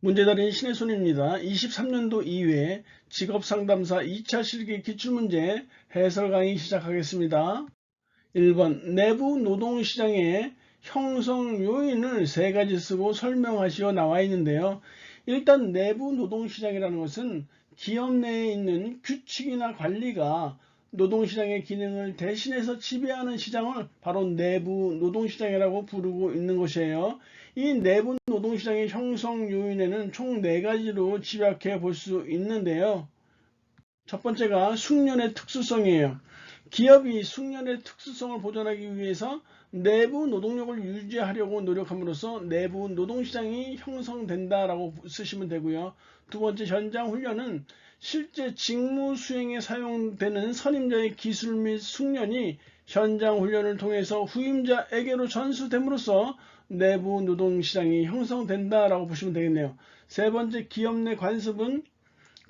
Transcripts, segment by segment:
문제달인 신혜손입니다. 23년도 2회 직업상담사 2차 실기 기출문제 해설 강의 시작하겠습니다. 1번 내부 노동시장의 형성 요인을 세 가지 쓰고 설명하시어 나와 있는데요. 일단 내부 노동시장이라는 것은 기업 내에 있는 규칙이나 관리가 노동시장의 기능을 대신해서 지배하는 시장을 바로 내부 노동시장이라고 부르고 있는 것이에요. 이 내부 노동시장의 형성 요인에는 총 네 가지로 집약해 볼 수 있는데요. 첫 번째가 숙련의 특수성이에요. 기업이 숙련의 특수성을 보존하기 위해서 내부 노동력을 유지하려고 노력함으로써 내부 노동시장이 형성된다라고 쓰시면 되고요. 두 번째 현장 훈련은 실제 직무 수행에 사용되는 선임자의 기술 및 숙련이 현장 훈련을 통해서 후임자에게로 전수됨으로써 내부 노동시장이 형성된다라고 보시면 되겠네요. 세 번째 기업 내 관습은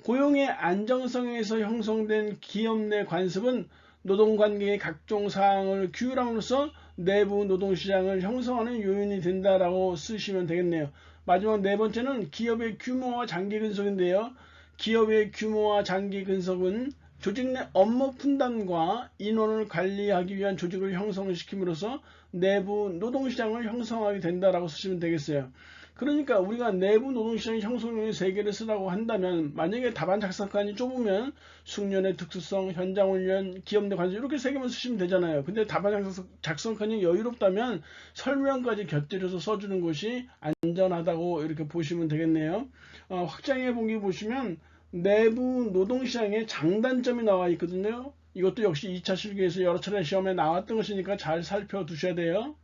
고용의 안정성에서 형성된 기업 내 관습은 노동관계의 각종 사항을 규율함으로써 내부 노동시장을 형성하는 요인이 된다라고 쓰시면 되겠네요. 마지막 네 번째는 기업의 규모와 장기 근속인데요. 기업의 규모와 장기 근속은 조직 내 업무 분담과 인원을 관리하기 위한 조직을 형성시킴으로써 내부 노동시장을 형성하게 된다라고 쓰시면 되겠어요. 그러니까 우리가 내부 노동시장 형성률 세 개를 쓰라고 한다면 만약에 답안 작성칸이 좁으면 숙련의 특수성, 현장 훈련, 기업 내 관심 이렇게 세 개만 쓰시면 되잖아요. 근데 답안 작성칸이 여유롭다면 설명까지 곁들여서 써주는 것이 안전하다고 이렇게 보시면 되겠네요. 어, 확장해 보기 보시면 내부 노동시장의 장단점이 나와 있거든요. 이것도 역시 2차 실기에서 여러 차례 시험에 나왔던 것이니까 잘 살펴두셔야 돼요.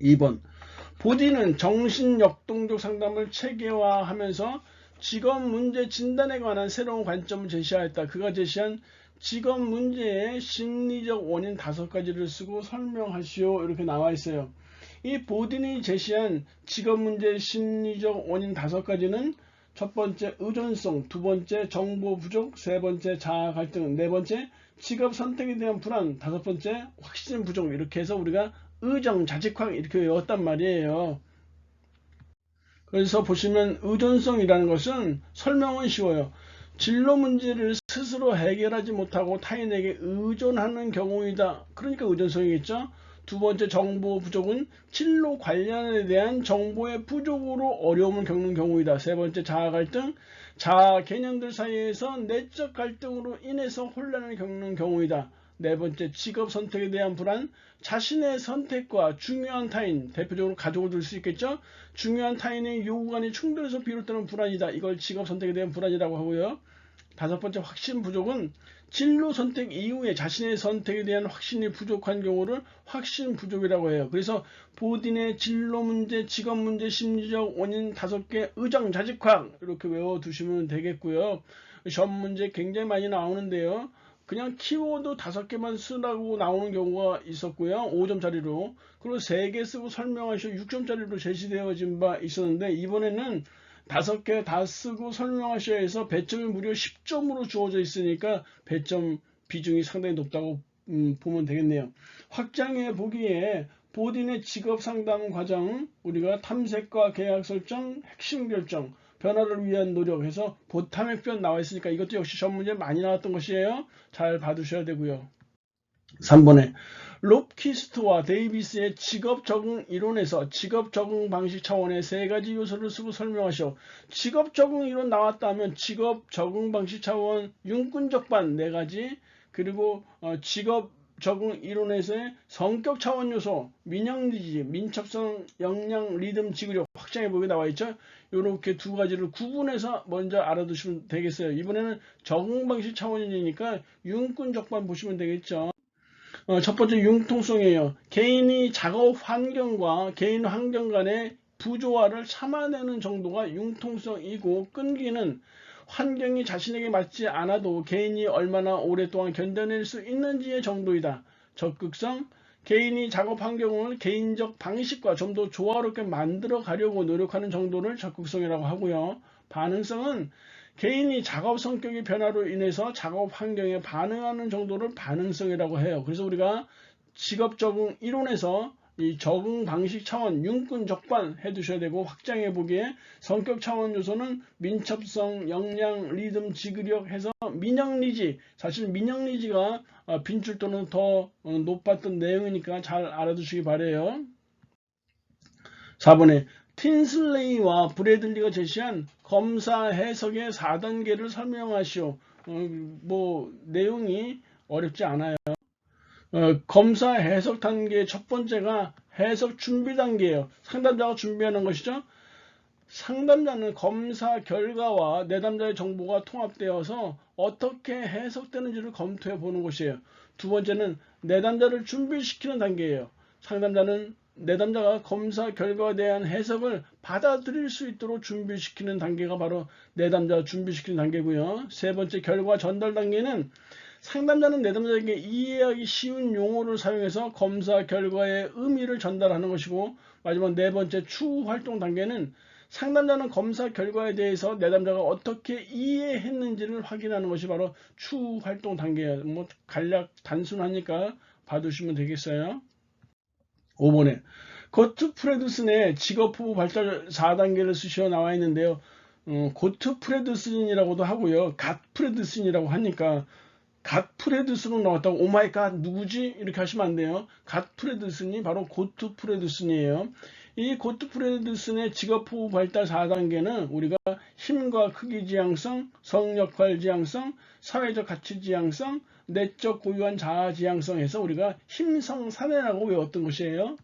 2번 보디는 정신역동적 상담을 체계화하면서 직업 문제 진단에 관한 새로운 관점을 제시하였다. 그가 제시한 직업 문제의 심리적 원인 다섯 가지를 쓰고 설명하시오. 이렇게 나와 있어요. 이 보딘이 제시한 직업 문제의 심리적 원인 다섯 가지는 첫 번째 의존성, 두 번째 정보 부족, 세 번째 자아 갈등, 네 번째 직업 선택에 대한 불안, 다섯 번째 확신 부족 이렇게 해서 우리가 의정 자직황 이렇게 외웠단 말이에요. 그래서 보시면 의존성이라는 것은 설명은 쉬워요. 진로 문제를 스스로 해결하지 못하고 타인에게 의존하는 경우이다. 그러니까 의존성이겠죠. 두 번째 정보 부족은 진로 관련에 대한 정보의 부족으로 어려움을 겪는 경우이다. 세 번째 자아 갈등, 자아 개념들 사이에서 내적 갈등으로 인해서 혼란을 겪는 경우이다. 네 번째 직업 선택에 대한 불안, 자신의 선택과 중요한 타인, 대표적으로 가족을 들 수 있겠죠. 중요한 타인의 요구 간의 충돌에서 비롯되는 불안이다. 이걸 직업 선택에 대한 불안이라고 하고요. 다섯 번째 확신 부족은 진로 선택 이후에 자신의 선택에 대한 확신이 부족한 경우를 확신 부족이라고 해요. 그래서 보딘의 진로 문제, 직업 문제, 심리적 원인 다섯 개 의정 자직황 이렇게 외워 두시면 되겠고요. 시험 문제 굉장히 많이 나오는데요. 그냥 키워드 다섯 개만 쓰라고 나오는 경우가 있었고요. 5점짜리로. 그리고 세 개 쓰고 설명하셔 6점짜리로 제시되어진 바 있었는데 이번에는 다섯 개 다 쓰고 설명하셔야 해서 배점이 무려 10점으로 주어져 있으니까 배점 비중이 상당히 높다고 음, 보면 되겠네요. 확장해 보기에 보딘의 직업 상담 과정, 우리가 탐색과 계약 설정, 핵심 결정, 변화를 위한 노력해서 보탐액변 나와 있으니까 이것도 역시 시험 문제 많이 나왔던 것이에요. 잘 봐두셔야 되고요. 3번에 롭키스트와 데이비스의 직업 적응 이론에서 직업 적응 방식 차원의 세 가지 요소를 쓰고 설명하셔. 직업 적응 이론 나왔다면 직업 적응 방식 차원 윤근적반 네 가지 그리고 어, 직업 적응 이론에서의 성격 차원 요소, 민영리지, 민첩성, 역량, 리듬, 지구력 확장해 보게 나와 있죠. 이렇게 두 가지를 구분해서 먼저 알아두시면 되겠어요. 이번에는 적응 방식 차원이니까 윤근적반 보시면 되겠죠. 어, 첫 번째 융통성이에요. 개인이 작업 환경과 개인 환경 간의 부조화를 참아내는 정도가 융통성이고 끈기는 환경이 자신에게 맞지 않아도 개인이 얼마나 오랫동안 견뎌낼 수 있는지의 정도이다. 적극성 개인이 작업 환경을 개인적 방식과 좀 더 조화롭게 만들어 가려고 노력하는 정도를 적극성이라고 하고요. 반응성은 개인이 작업 성격의 변화로 인해서 작업 환경에 반응하는 정도를 반응성이라고 해요. 그래서 우리가 직업 적응 이론에서 이 적응 방식 차원 윤군 적반 해 두셔야 되고 확장해 보기에 성격 차원 요소는 민첩성, 역량, 리듬, 지그력 해서 민영리지 사실 민영리지가 어, 빈출 또는 더 어, 높았던 내용이니까 잘 알아두시기 바래요. 4번에 틴슬레이와 브래들리가 제시한 검사 해석의 4단계를 설명하시오. 어, 뭐 내용이 어렵지 않아요. 어, 검사 해석 단계 첫 번째가 해석 준비 단계예요. 상담자가 준비하는 것이죠. 상담자는 검사 결과와 내담자의 정보가 통합되어서 어떻게 해석되는지를 검토해 보는 것이에요. 두 번째는 내담자를 준비시키는 단계예요. 상담자는 내담자가 검사 결과에 대한 해석을 받아들일 수 있도록 준비시키는 단계가 바로 내담자 준비시키는 단계고요. 세 번째 결과 전달 단계는 상담자는 내담자에게 이해하기 쉬운 용어를 사용해서 검사 결과의 의미를 전달하는 것이고 마지막 네 번째 추후 활동 단계는 상담자는 검사 결과에 대해서 내담자가 어떻게 이해했는지를 확인하는 것이 바로 추후 활동 단계예요. 뭐 간략 단순하니까 봐두시면 되겠어요. 5번에 고트 프레드슨의 직업 후보 발달 4단계를 쓰시어 나와 있는데요. 어, 고트 프레드슨이라고도 하고요. 갓 프레드슨이라고 하니까 갓 프레드슨으로 나왔다고 오마이갓 누구지? 이렇게 하시면 안 돼요. 갓 프레드슨이 바로 고트 프레드슨이에요. 이 고트 프레드슨의 직업 후보 발달 4단계는 우리가 힘과 크기 지향성, 성역할 지향성, 사회적 가치 지향성, 내적 고유한 자아 지향성에서 우리가 힘성산해라고 외웠던 것이에요.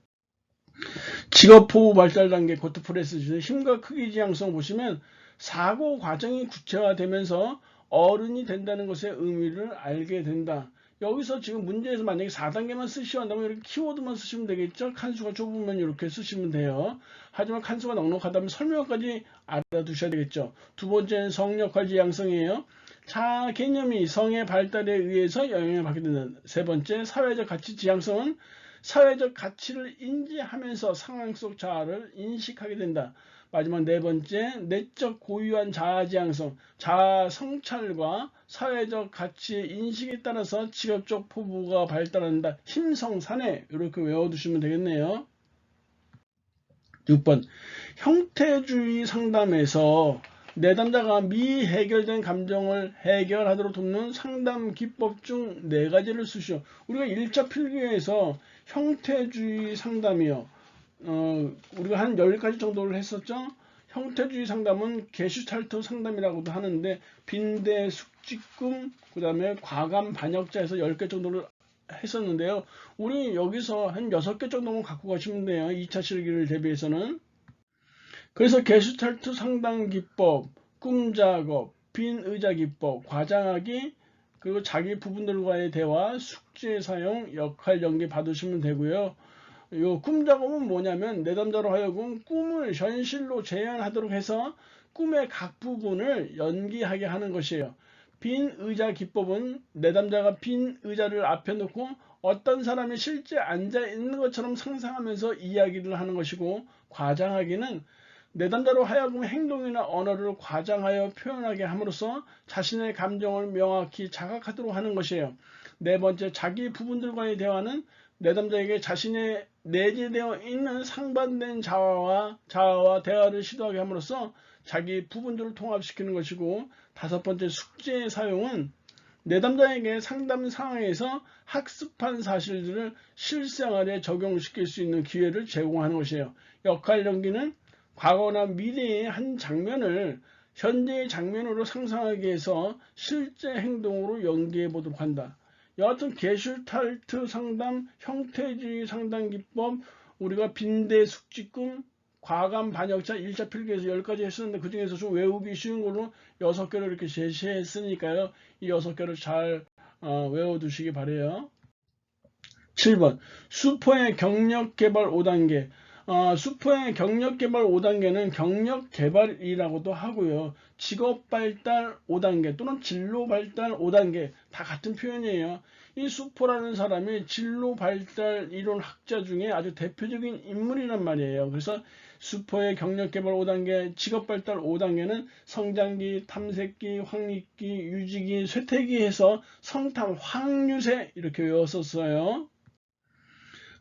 직업 포부 발달 단계 고트 프레스의 힘과 크기 지향성 보시면 사고 과정이 구체화되면서 어른이 된다는 것의 의미를 알게 된다. 여기서 지금 문제에서 만약에 4단계만 쓰시오 한다면 이렇게 키워드만 쓰시면 되겠죠. 칸수가 좁으면 이렇게 쓰시면 돼요. 하지만 칸수가 넉넉하다면 설명까지 알아두셔야 되겠죠. 두 번째는 성역할 지향성이에요. 자 개념이 성의 발달에 의해서 영향을 받게 된다. 세 번째 사회적 가치 지향성은 사회적 가치를 인지하면서 상황 속 자아를 인식하게 된다. 마지막 네 번째 내적 고유한 자아 지향성 자아 성찰과 사회적 가치의 인식에 따라서 직업적 포부가 발달한다. 힘성산해 이렇게 외워두시면 되겠네요. 6번 형태주의 상담에서 내담자가 미해결된 감정을 해결하도록 돕는 상담 기법 중 네 가지를 쓰시오. 우리가 1차 필기에서 형태주의 상담이요. 어, 우리가 한 10가지 정도를 했었죠. 형태주의 상담은 게슈탈트 상담이라고도 하는데 빈대, 숙지꿈, 그 다음에 과감, 반역자에서 10개 정도를 했었는데요. 우리 여기서 한 6개 정도만 갖고 가시면 돼요. 2차 실기를 대비해서는. 그래서 게슈탈트 상담 기법, 꿈 작업, 빈 의자 기법, 과장하기, 그리고 자기 부분들과의 대화, 숙제 사용, 역할 연계 받으시면 되고요. 요 꿈 작업은 뭐냐면 내담자로 하여금 꿈을 현실로 재현하도록 해서 꿈의 각 부분을 연기하게 하는 것이에요. 빈 의자 기법은 내담자가 빈 의자를 앞에 놓고 어떤 사람이 실제 앉아 있는 것처럼 상상하면서 이야기를 하는 것이고 과장하기는 내담자로 하여금 행동이나 언어를 과장하여 표현하게 함으로써 자신의 감정을 명확히 자각하도록 하는 것이에요. 네 번째, 자기 부분들과의 대화는 내담자에게 자신의 내재되어 있는 상반된 자아와, 자아와 대화를 시도하게 함으로써 자기 부분들을 통합시키는 것이고 다섯 번째, 숙제의 사용은 내담자에게 상담 상황에서 학습한 사실들을 실생활에 적용시킬 수 있는 기회를 제공하는 것이에요. 역할 연기는 과거나 미래의 한 장면을 현재의 장면으로 상상하기 위해서 실제 행동으로 연기해 보도록 한다. 여하튼 게슈탈트 상담, 형태주의 상담 기법, 우리가 빈대 숙지꿈, 과감 반역자 1차 필기에서 10가지 했었는데 그 중에서 좀 외우기 쉬운 걸로 6개를 이렇게 제시했으니까요. 이 6개를 잘 어, 외워두시기 바래요. 7번 슈퍼의 경력 개발 5단계 어, 슈퍼의 경력 개발 5단계는 경력 개발이라고도 하고요. 직업 발달 5단계 또는 진로 발달 5단계 다 같은 표현이에요. 이 슈퍼라는 사람이 진로 발달 이론 학자 중에 아주 대표적인 인물이란 말이에요. 그래서 슈퍼의 경력 개발 5단계, 직업 발달 5단계는 성장기, 탐색기, 확립기, 유지기, 쇠퇴기 해서 성탐, 확류세 이렇게 외웠었어요.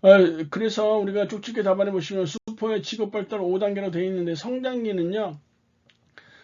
어, 그래서 우리가 쪽집게 답안에 보시면 수포의 직업 발달 5단계로 되어 있는데 성장기는요.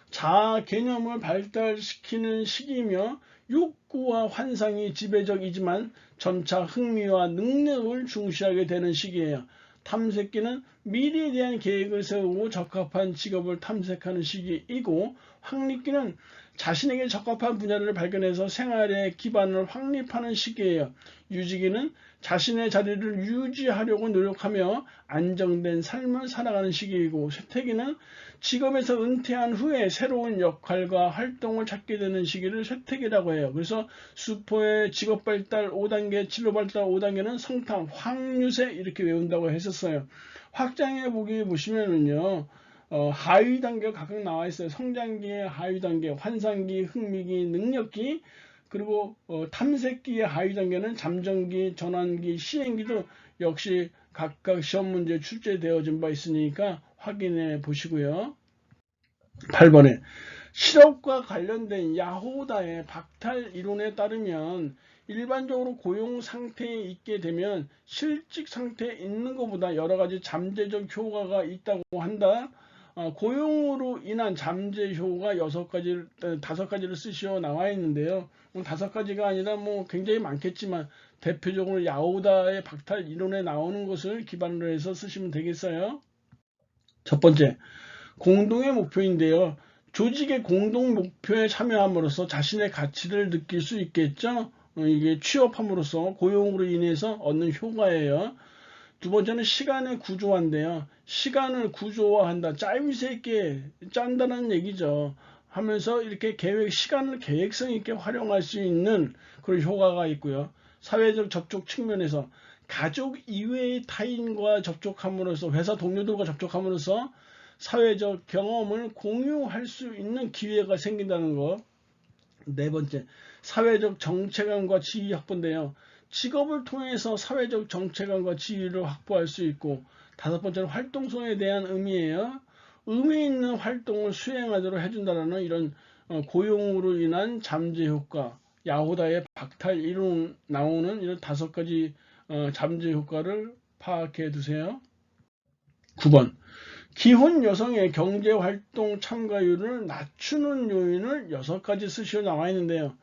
자아 개념을 발달시키는 시기이며 욕구와 환상이 지배적이지만 점차 흥미와 능력을 중시하게 되는 시기예요. 탐색기는 미래에 대한 계획을 세우고 적합한 직업을 탐색하는 시기이고 확립기는 자신에게 적합한 분야를 발견해서 생활의 기반을 확립하는 시기예요. 유지기는 자신의 자리를 유지하려고 노력하며 안정된 삶을 살아가는 시기이고 쇠퇴기는 직업에서 은퇴한 후에 새로운 역할과 활동을 찾게 되는 시기를 쇠퇴기라고 해요. 그래서 수포의 직업 발달 5단계, 진로 발달 5단계는 성탐, 확유세 이렇게 외운다고 했었어요. 확장해 보기 보시면은요. 어, 하위 단계가 각각 나와 있어요. 성장기의 하위 단계, 환상기, 흥미기, 능력기, 그리고 어, 탐색기의 하위 단계는 잠정기, 전환기, 시행기도 역시 각각 시험 문제 출제되어진 바 있으니까 확인해 보시고요. 8번에 실업과 관련된 야호다의 박탈 이론에 따르면 일반적으로 고용 상태에 있게 되면 실직 상태에 있는 것보다 여러 가지 잠재적 효과가 있다고 한다. 어, 고용으로 인한 잠재 효과 여섯 가지, 어, 다섯 가지를 쓰시어 나와 있는데요. 뭐 다섯 가지가 아니라 뭐 굉장히 많겠지만 대표적으로 야오다의 박탈 이론에 나오는 것을 기반으로 해서 쓰시면 되겠어요. 첫 번째, 공동의 목표인데요. 조직의 공동 목표에 참여함으로써 자신의 가치를 느낄 수 있겠죠. 어, 이게 취업함으로써 고용으로 인해서 얻는 효과예요. 두 번째는 시간의 구조화인데요. 시간을 구조화한다. 짜임새 있게 짠다는 얘기죠. 하면서 이렇게 계획, 시간을 계획성 있게 활용할 수 있는 그런 효과가 있고요. 사회적 접촉 측면에서 가족 이외의 타인과 접촉함으로써 회사 동료들과 접촉함으로써 사회적 경험을 공유할 수 있는 기회가 생긴다는 것. 네 번째, 사회적 정체감과 지위 확보인데요. 직업을 통해서 사회적 정체감과 지위를 확보할 수 있고 다섯 번째는 활동성에 대한 의미예요. 의미 있는 활동을 수행하도록 해준다는 이런 어, 고용으로 인한 잠재 효과, 야호다의 박탈 이론 나오는 이런 다섯 가지 어, 잠재 효과를 파악해 두세요. 9번 기혼 여성의 경제활동 참가율을 낮추는 요인을 여섯 가지 쓰시어 나와 있는데요.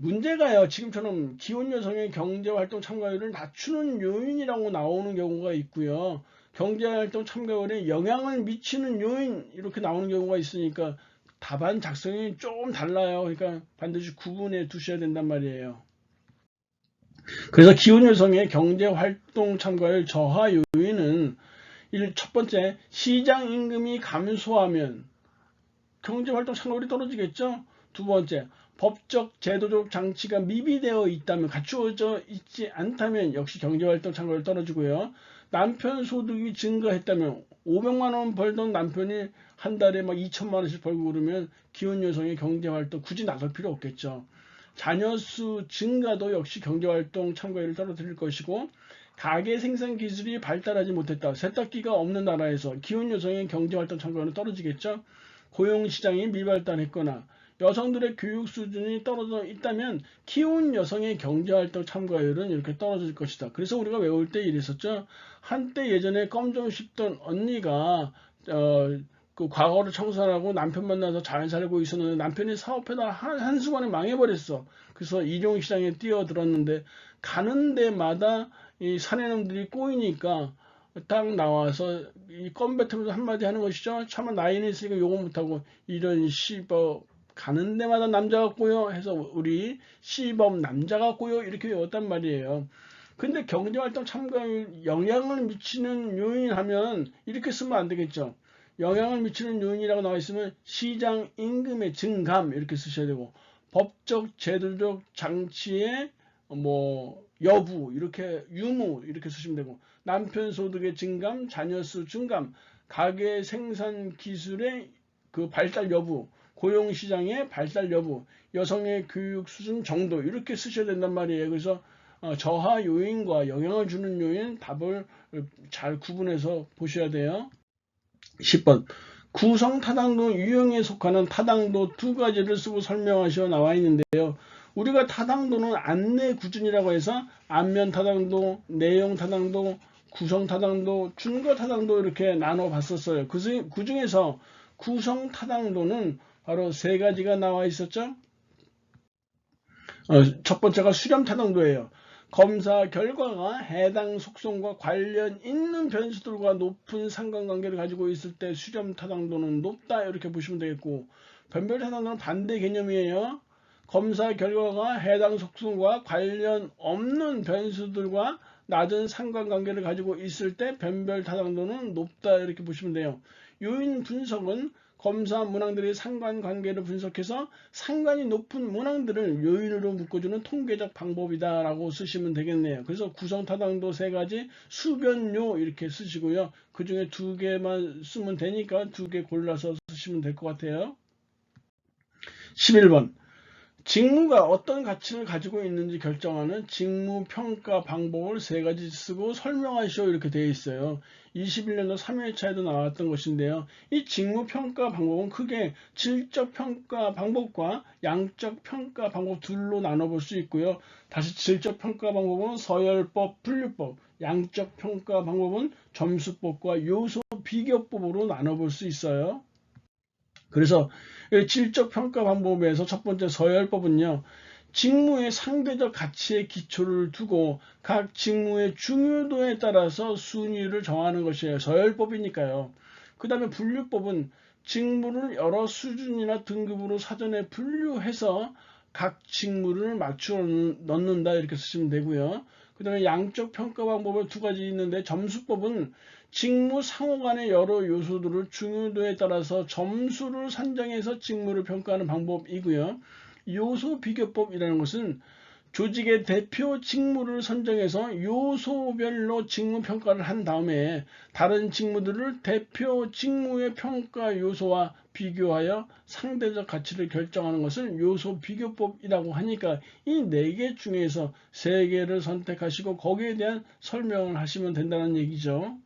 문제가요. 지금처럼 기혼 여성의 경제활동 참가율을 낮추는 요인이라고 나오는 경우가 있고요. 경제활동 참가율에 영향을 미치는 요인 이렇게 나오는 경우가 있으니까 답안 작성이 조금 달라요. 그러니까 반드시 구분해 두셔야 된단 말이에요. 그래서 기혼 여성의 경제활동 참가율 저하 요인은 첫 번째 시장 임금이 감소하면 경제활동 참가율이 떨어지겠죠. 두 번째 법적 제도적 장치가 미비되어 있다면 갖추어져 있지 않다면 역시 경제활동 참가율 떨어지고요. 남편 소득이 증가했다면 500만 원 벌던 남편이 한 달에 막 2천만 원씩 벌고 그러면 기혼 여성의 경제활동 굳이 나설 필요 없겠죠. 자녀 수 증가도 역시 경제활동 참가율을 떨어뜨릴 것이고 가계 생산 기술이 발달하지 못했다. 세탁기가 없는 나라에서 기혼 여성의 경제활동 참가율은 떨어지겠죠. 고용 시장이 미발달했거나 여성들의 교육 수준이 떨어져 있다면 키운 여성의 경제활동 참가율은 이렇게 떨어질 것이다. 그래서 우리가 외울 때 이랬었죠. 한때 예전에 껌 좀 씹던 언니가 어, 그 과거를 청산하고 남편 만나서 잘 살고 있었는데 남편이 사업해다 한, 한순간에 망해버렸어. 그래서 일용시장에 뛰어들었는데 가는 데마다 이 사내놈들이 꼬이니까 딱 나와서 이 껌 뱉으면서 한마디 하는 것이죠. 차마 나이는 있으니까 요거 못하고 이런 씨버 가는 데마다 남자 같고요 해서 우리 시범 남자 같고요 이렇게 외웠단 말이에요. 근데 경제활동 참가율 영향을 미치는 요인 하면 이렇게 쓰면 안 되겠죠. 영향을 미치는 요인이라고 나와 있으면 시장 임금의 증감 이렇게 쓰셔야 되고 법적 제도적 장치의 뭐 여부 이렇게 유무 이렇게 쓰시면 되고 남편 소득의 증감 자녀 수 증감 가계 생산 기술의 그 발달 여부 고용시장의 발달 여부, 여성의 교육 수준 정도 이렇게 쓰셔야 된단 말이에요. 그래서 어, 저하 요인과 영향을 주는 요인 답을 잘 구분해서 보셔야 돼요. 10번 구성 타당도 유형에 속하는 타당도 두 가지를 쓰고 설명하셔 나와 있는데요. 우리가 타당도는 안내 구준이라고 해서 안면 타당도, 내용 타당도, 구성 타당도, 준거 타당도 이렇게 나눠 봤었어요. 그 중에서 구성 타당도는 바로 세 가지가 나와 있었죠. 어, 첫 번째가 수렴 타당도예요. 검사 결과가 해당 속성과 관련 있는 변수들과 높은 상관관계를 가지고 있을 때 수렴 타당도는 높다 이렇게 보시면 되겠고 변별 타당도는 반대 개념이에요. 검사 결과가 해당 속성과 관련 없는 변수들과 낮은 상관관계를 가지고 있을 때 변별 타당도는 높다 이렇게 보시면 돼요. 요인 분석은 검사 문항들의 상관관계를 분석해서 상관이 높은 문항들을 요인으로 묶어주는 통계적 방법이다 라고 쓰시면 되겠네요. 그래서 구성타당도 세 가지, 수변요 이렇게 쓰시고요. 그 중에 두 개만 쓰면 되니까 두 개 골라서 쓰시면 될 것 같아요. 11번 직무가 어떤 가치를 가지고 있는지 결정하는 직무 평가 방법을 세 가지 쓰고 설명하시오 이렇게 되어 있어요. 21년도 3회차에도 나왔던 것인데요. 이 직무 평가 방법은 크게 질적 평가 방법과 양적 평가 방법 둘로 나눠볼 수 있고요. 다시 질적 평가 방법은 서열법, 분류법, 양적 평가 방법은 점수법과 요소 비교법으로 나눠볼 수 있어요. 그래서 질적 평가 방법에서 첫 번째 서열법은요. 직무의 상대적 가치의 기초를 두고 각 직무의 중요도에 따라서 순위를 정하는 것이에요. 서열법이니까요. 그 다음에 분류법은 직무를 여러 수준이나 등급으로 사전에 분류해서 각 직무를 맞추어 넣는다 이렇게 쓰시면 되고요. 그 다음에 양적 평가 방법은 두 가지 있는데 점수법은 직무 상호 간의 여러 요소들을 중요도에 따라서 점수를 산정해서 직무를 평가하는 방법이고요. 요소 비교법이라는 것은 조직의 대표 직무를 선정해서 요소별로 직무 평가를 한 다음에 다른 직무들을 대표 직무의 평가 요소와 비교하여 상대적 가치를 결정하는 것을 요소 비교법이라고 하니까 이 네 개 중에서 세 개를 선택하시고 거기에 대한 설명을 하시면 된다는 얘기죠.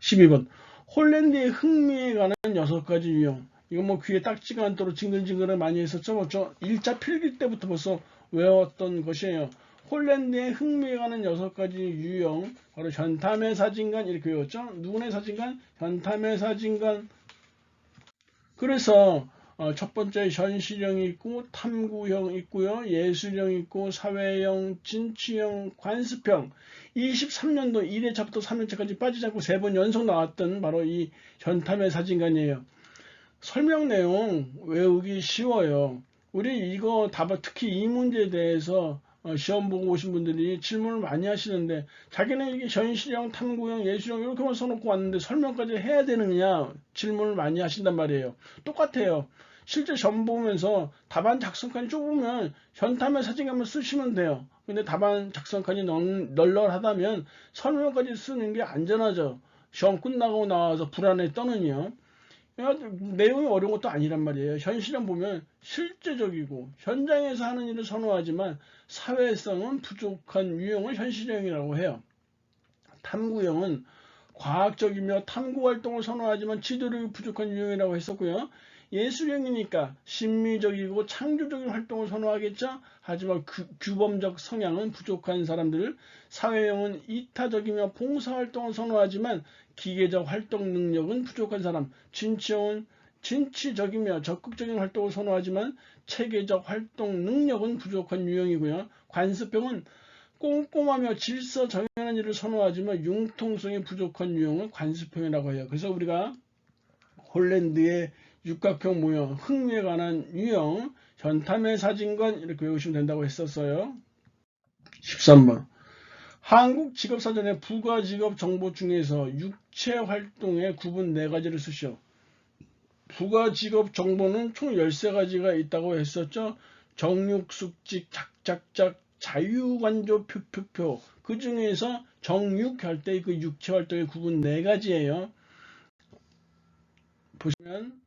12번 홀랜드의 흥미에 관한 6가지 유형 이건 뭐 귀에 딱지가 않도록 징글징글을 많이 했었죠. 뭐 저 1차 필기 때부터 벌써 외웠던 것이에요. 홀랜드의 흥미에 관한 여섯 가지 유형 바로 현탐의 사진관 이렇게 외웠죠. 누구네 사진관? 현탐의 사진관. 그래서 어, 첫 번째 현실형 있고 탐구형 있고요. 예술형 있고 사회형, 진취형, 관습형 23년도 1회차부터 3회차까지 빠지지 않고 세 번 연속 나왔던 바로 이 현탐의 사진관이에요. 설명 내용 외우기 쉬워요. 우리 이거 답 특히 이 문제에 대해서 어, 시험 보고 오신 분들이 질문을 많이 하시는데 자기는 이게 현실형, 탐구형, 예술형 이렇게만 써놓고 왔는데 설명까지 해야 되느냐 질문을 많이 하신단 말이에요. 똑같아요. 실제 시험 보면서 답안 작성칸이 좁으면 현탐의 사진감을 쓰시면 돼요. 근데 답안 작성칸이 널널하다면 설명까지 쓰는 게 안전하죠. 시험 끝나고 나와서 불안에 떠는요. 내용이 어려운 것도 아니란 말이에요. 현실은 보면 실제적이고 현장에서 하는 일을 선호하지만 사회성은 부족한 유형을 현실형이라고 해요. 탐구형은 과학적이며 탐구 활동을 선호하지만 지도력이 부족한 유형이라고 했었고요. 예술형이니까 심미적이고 창조적인 활동을 선호하겠죠. 하지만 그, 규범적 성향은 부족한 사람들, 사회형은 이타적이며 봉사활동을 선호하지만 기계적 활동 능력은 부족한 사람, 진취형은 진취적이며 적극적인 활동을 선호하지만 체계적 활동 능력은 부족한 유형이고요. 관습형은 꼼꼼하며 질서 정연한 일을 선호하지만 융통성이 부족한 유형을 관습형이라고 해요. 그래서 우리가 홀랜드의 육각형 모형, 흥미에 관한 유형, 전탐의 사진관 이렇게 외우시면 된다고 했었어요. 13번 한국 직업사전의 부가직업 정보 중에서 육 체 활동의 구분 4가지를 쓰시오. 부가 직업 정보는 총 13가지가 있다고 했었죠. 정육 숙직, 작작작, 자유관조, 표표표. 그 중에서 정육 할 때 그 육체 활동의 구분 4가지예요. 보시면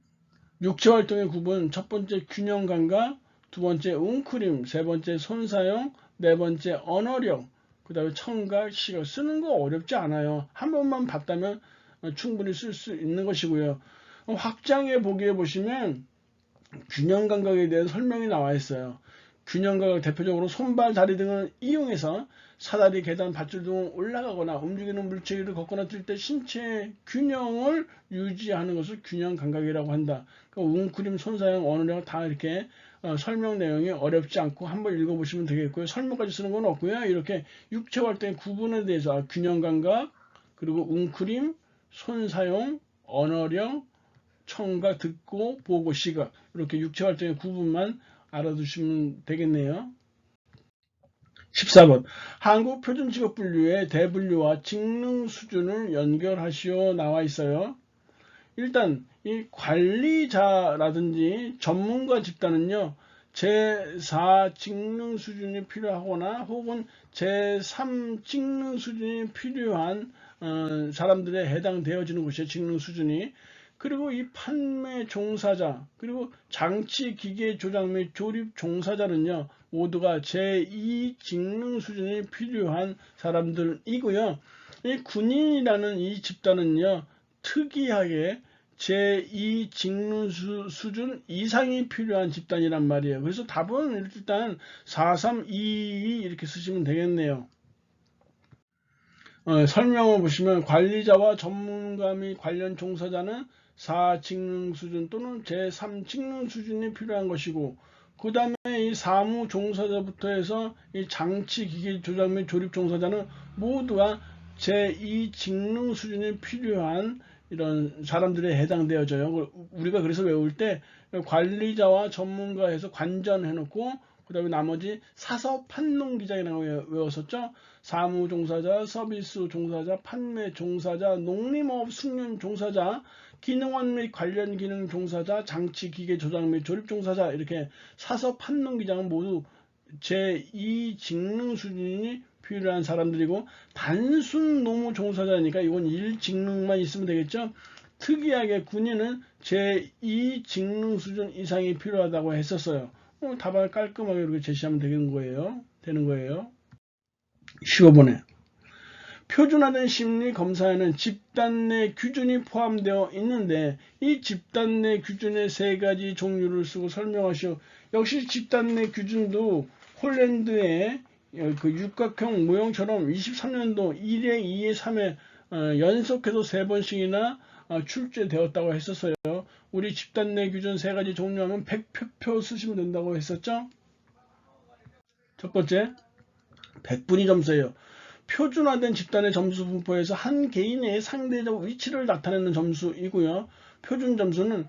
육체 활동의 구분 첫 번째 균형 감각, 두 번째 웅크림, 세 번째 손사용, 네 번째 언어력, 그 다음에 청각, 시각 쓰는 거 어렵지 않아요. 한 번만 봤다면 충분히 쓸 수 있는 것이고요. 확장해 보기에 보시면 균형 감각에 대한 설명이 나와 있어요. 균형각을 대표적으로 손발, 다리 등을 이용해서 사다리, 계단, 밧줄 등을 올라가거나 움직이는 물체를 걷거나 뛸 때 신체 균형을 유지하는 것을 균형 감각이라고 한다. 그 웅크림, 손사용, 언어력 다 이렇게 어, 설명 내용이 어렵지 않고 한번 읽어보시면 되겠고요. 설명까지 쓰는 건 없고요. 이렇게 육체 활동의 구분에 대해서 아, 균형 감각, 그리고 웅크림, 손사용, 언어력, 청각, 듣고, 보고, 시각 이렇게 육체 활동의 구분만 알아두시면 되겠네요. 14번 한국 표준 직업 분류의 대분류와 직능 수준을 연결하시오 나와 있어요. 일단 이 관리자라든지 전문가 집단은요. 제4 직능 수준이 필요하거나 혹은 제3 직능 수준이 필요한 어, 사람들에 해당되어지는 것이에요. 직능 수준이. 그리고 이 판매 종사자, 그리고 장치 기계 조작 및 조립 종사자는요, 모두가 제2 직능 수준이 필요한 사람들이고요. 이 군인이라는 이 집단은요, 특이하게 제2 직능 수, 수준 이상이 필요한 집단이란 말이에요. 그래서 답은 일단 4322 이렇게 쓰시면 되겠네요. 어, 설명을 보시면 관리자와 전문가 및 관련 종사자는 4 직능 수준 또는 제3 직능 수준이 필요한 것이고 그 다음에 이 사무 종사자부터 해서 이 장치 기계 조작 및 조립 종사자는 모두가 제2 직능 수준이 필요한 이런 사람들에 해당되어져요. 우리가 그래서 외울 때 관리자와 전문가에서 관전해놓고 그 다음에 나머지 사서 판농 기장이라고 외웠었죠. 사무 종사자, 서비스 종사자, 판매 종사자, 농림업 숙련 종사자, 기능원 및 관련 기능 종사자, 장치 기계 조작 및 조립 종사자 이렇게 사서 판농 기장은 모두 제2 직능 수준이 필요한 사람들이고 단순 노무 종사자니까 이건 1 직능만 있으면 되겠죠. 특이하게 군인은 제2 직능 수준 이상이 필요하다고 했었어요. 어, 답을 깔끔하게 이렇게 제시하면 되는 거예요. 되는 거예요. 15번에 표준화된 심리 검사에는 집단 내 규준이 포함되어 있는데 이 집단 내 규준의 세 가지 종류를 쓰고 설명하시오. 역시 집단 내 규준도 홀랜드의 그 육각형 모형처럼 23년도 1회, 2회, 3회 연속해서 세 번씩이나 어, 출제되었다고 했었어요. 우리 집단 내 규준 세 가지 종류하면 100표표 쓰시면 된다고 했었죠. 첫 번째, 100분위 점수예요. 표준화된 집단의 점수 분포에서 한 개인의 상대적 위치를 나타내는 점수이고요. 표준 점수는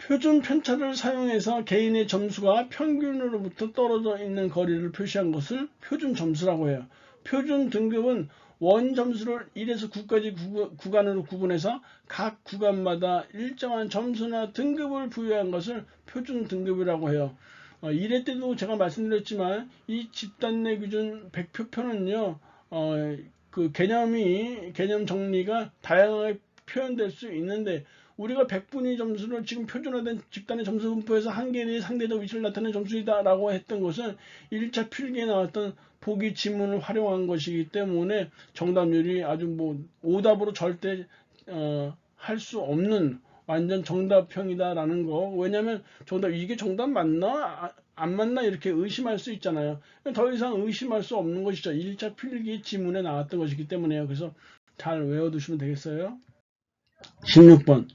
표준 편차를 사용해서 개인의 점수가 평균으로부터 떨어져 있는 거리를 표시한 것을 표준 점수라고 해요. 표준 등급은 원 점수를 1에서 9까지 구간으로 구분해서 각 구간마다 일정한 점수나 등급을 부여한 것을 표준 등급이라고 해요. 어, 1회 때도 제가 말씀드렸지만 이 집단 내 기준 100표표는요. 어, 그 개념이 개념 정리가 다양하게 표현될 수 있는데 우리가 100분위 점수를 지금 표준화된 집단의 점수 분포에서 한 개의 상대적 위치를 나타내는 점수이다라고 했던 것은 1차 필기에 나왔던 보기 지문을 활용한 것이기 때문에 정답률이 아주 뭐 오답으로 절대 어, 할 수 없는 완전 정답형이다라는 거. 왜냐면 정답 이게 정답 맞나 아, 안 맞나 이렇게 의심할 수 있잖아요. 더 이상 의심할 수 없는 것이죠. 1차 필기 지문에 나왔던 것이기 때문에요. 그래서 잘 외워두시면 되겠어요. 16번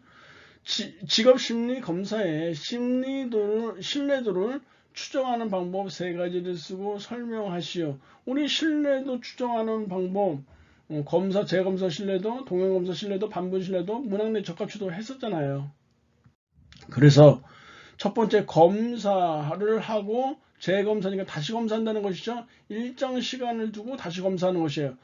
직업 심리 검사의 심리도를 신뢰도를 추정하는 방법 세 가지를 쓰고 설명하시오. 우리 신뢰도 추정하는 방법 어, 검사, 재검사 신뢰도, 동영검사 신뢰도, 반분 신뢰도, 문학내 적합추도 했었잖아요. 그래서 첫 번째 검사를 하고 재검사니까 다시 검사한다는 것이죠. 일정 시간을 두고 다시 검사하는 것이에요.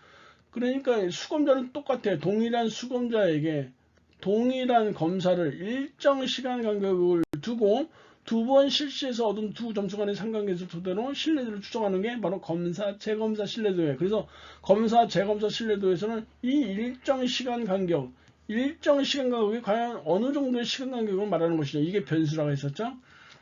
그러니까 수검자는 똑같아요. 동일한 수검자에게 동일한 검사를 일정 시간 간격을 두고 두 번 실시해서 얻은 두 점수 간의 상관계수 토대로 신뢰도를 추정하는 게 바로 검사, 재검사 신뢰도예요. 그래서 검사, 재검사 신뢰도에서는 이 일정 시간 간격, 일정 시간 간격이 과연 어느 정도의 시간 간격을 말하는 것이죠. 이게 변수라고 했었죠.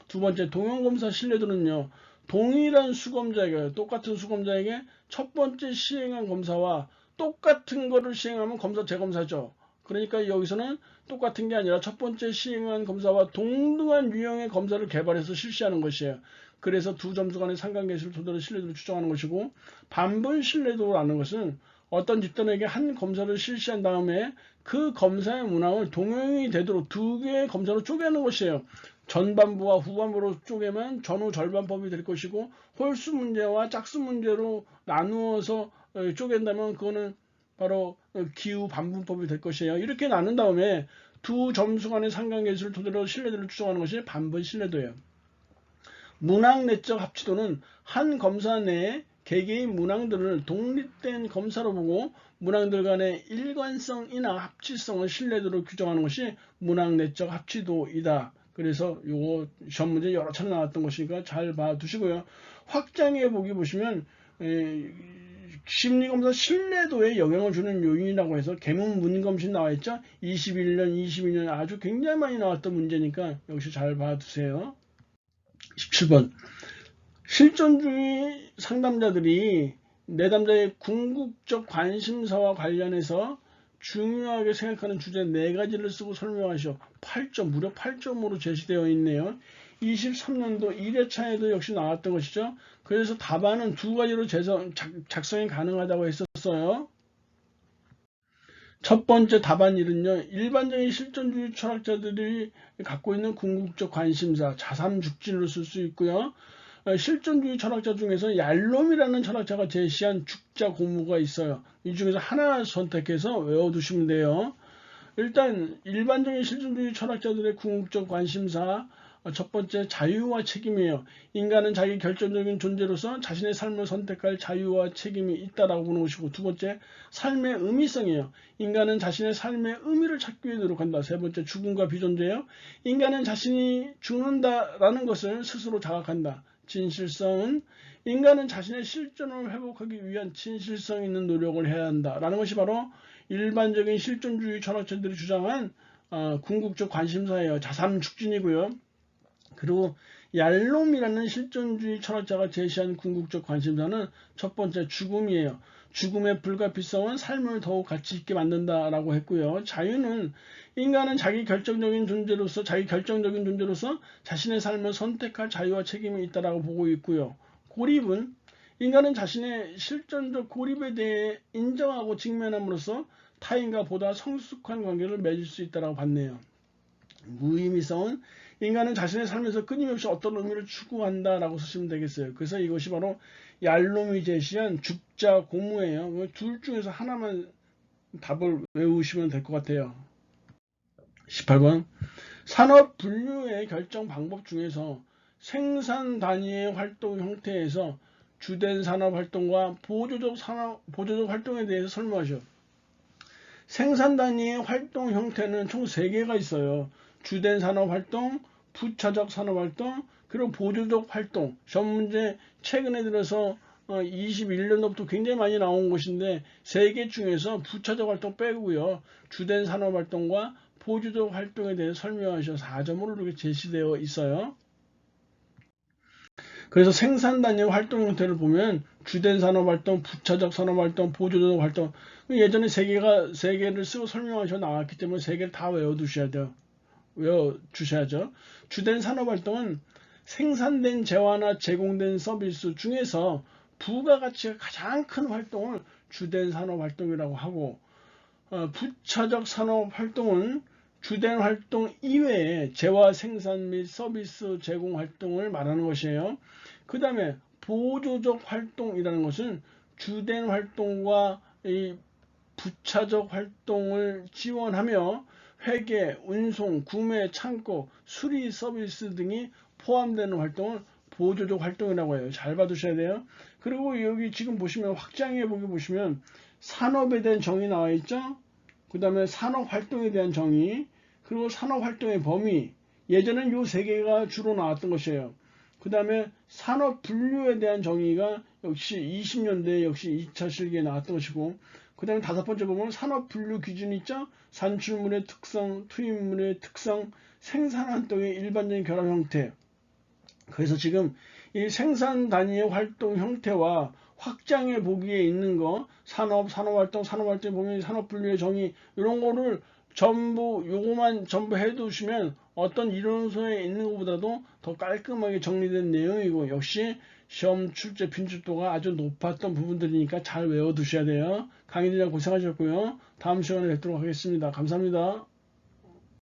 두 번째, 동영검사 신뢰도는요. 동일한 수검자에게, 똑같은 수검자에게 첫 번째 시행한 검사와 똑같은 거를 시행하면 검사, 재검사죠. 그러니까 여기서는 똑같은 게 아니라 첫 번째 시행한 검사와 동등한 유형의 검사를 개발해서 실시하는 것이에요. 그래서 두 점수 간의 상관계수를 토대로 신뢰도를 추정하는 것이고 반분 신뢰도라는 것은 어떤 집단에게 한 검사를 실시한 다음에 그 검사의 문항을 동형이 되도록 두 개의 검사로 쪼개는 것이에요. 전반부와 후반부로 쪼개면 전후 절반법이 될 것이고 홀수 문제와 짝수 문제로 나누어서 어, 쪼갠다면 그거는 바로 어, 기후 반분법이 될 것이에요. 이렇게 나눈 다음에 두 점수 간의 상관계수를 토대로 신뢰도를 추정하는 것이 반분 신뢰도예요. 문항 내적 합치도는 한 검사 내에 개개인 문항들을 독립된 검사로 보고 문항들 간의 일관성이나 합치성을 신뢰도로 규정하는 것이 문항 내적 합치도이다. 그래서 요거 시험 문제 여러 차례 나왔던 것이니까 잘 봐두시고요. 확장해 보기 보시면 에, 심리검사 신뢰도에 영향을 주는 요인이라고 해서 개문 문검신 나와 있죠. 21년, 22년 아주 굉장히 많이 나왔던 문제니까 역시 잘 봐두세요. 17번 실존주의 상담자들이 내담자의 궁극적 관심사와 관련해서 중요하게 생각하는 주제 네 가지를 쓰고 설명하시오. 8점, 무려 8점으로 제시되어 있네요. 23년도 1회차에도 역시 나왔던 것이죠. 그래서 답안은 두 가지로 재성, 작, 작성이 가능하다고 했었어요. 첫 번째 답안 1은요. 일반적인 실존주의 철학자들이 갖고 있는 궁극적 관심사, 자삼죽진으로 쓸 수 있고요. 어, 실존주의 철학자 중에서 얄롬이라는 철학자가 제시한 죽자 고무가 있어요. 이 중에서 하나 선택해서 외워두시면 돼요. 일단 일반적인 실존주의 철학자들의 궁극적 관심사 어, 첫 번째 자유와 책임이에요. 인간은 자기 결정적인 존재로서 자신의 삶을 선택할 자유와 책임이 있다라고 보는 것이고 두 번째 삶의 의미성이에요. 인간은 자신의 삶의 의미를 찾기 위해 노력한다. 세 번째 죽음과 비존재예요. 인간은 자신이 죽는다라는 것을 스스로 자각한다. 진실성은 인간은 자신의 실존을 회복하기 위한 진실성 있는 노력을 해야 한다라는 것이 바로 일반적인 실존주의 철학자들이 주장한 어, 궁극적 관심사예요. 자삼죽진이고요. 그리고 얄롬이라는 실존주의 철학자가 제시한 궁극적 관심사는 첫 번째 죽음이에요. 죽음의 불가피성은 삶을 더욱 가치 있게 만든다라고 했고요. 자유는 인간은 자기 결정적인 존재로서 자기 결정적인 존재로서 자신의 삶을 선택할 자유와 책임이 있다라고 보고 있고요. 고립은 인간은 자신의 실존적 고립에 대해 인정하고 직면함으로써 타인과 보다 성숙한 관계를 맺을 수 있다라고 봤네요. 무의미성은 인간은 자신의 삶에서 끊임없이 어떤 의미를 추구한다라고 쓰시면 되겠어요. 그래서 이것이 바로 얄롬이 제시한 죽자 고무예요. 둘 중에서 하나만 답을 외우시면 될 것 같아요. 18번 산업 분류의 결정 방법 중에서 생산 단위의 활동 형태에서 주된 산업 활동과 보조적 산업 보조적 활동에 대해서 설명하시오. 생산 단위의 활동 형태는 총 3개가 있어요. 주된 산업 활동, 부차적 산업 활동, 그리고 보조적 활동. 시험 문제 최근에 들어서 21년도부터 굉장히 많이 나온 것인데 세 개 중에서 부차적 활동 빼고요. 주된 산업 활동과 보조적 활동에 대해 설명하셔 4점으로 이렇게 제시되어 있어요. 그래서 생산 단위 활동 형태를 보면 주된 산업 활동, 부차적 산업 활동, 보조적 활동 예전에 세 개가 세 개를 쓰고 설명하셔 나왔기 때문에 세 개를 다 외워 두셔야 돼요. 외워 주셔야죠. 주된 산업 활동은 생산된 재화나 제공된 서비스 중에서 부가가치가 가장 큰 활동을 주된 산업 활동이라고 하고 어, 부차적 산업 활동은 주된 활동 이외에 재화 생산 및 서비스 제공 활동을 말하는 것이에요. 그 다음에 보조적 활동이라는 것은 주된 활동과 이 부차적 활동을 지원하며 회계, 운송, 구매, 창고, 수리 서비스 등이 포함되는 활동을 보조적 활동이라고 해요. 잘 봐두셔야 돼요. 그리고 여기 지금 보시면 확장해 보기 보시면 산업에 대한 정의 나와 있죠. 그 다음에 산업 활동에 대한 정의, 그리고 산업 활동의 범위. 예전엔 요 세 개가 주로 나왔던 것이에요. 그 다음에 산업 분류에 대한 정의가 역시 20년대에 역시 2차 실기에 나왔던 것이고, 그 다음에 다섯 번째 보면 산업 분류 기준 있죠? 산출물의 특성, 투입물의 특성, 생산 활동의 일반적인 결합 형태. 그래서 지금 이 생산 단위의 활동 형태와 확장해 보기에 있는 거 산업, 산업활동, 산업활동 보면 산업분류의 정의 이런 거를 전부 요거만 전부 해두시면 어떤 이론서에 있는 것보다도 더 깔끔하게 정리된 내용이고 역시 시험 출제 빈출도가 아주 높았던 부분들이니까 잘 외워두셔야 돼요. 강의들이랑 고생하셨고요. 다음 시간에 뵙도록 하겠습니다. 감사합니다.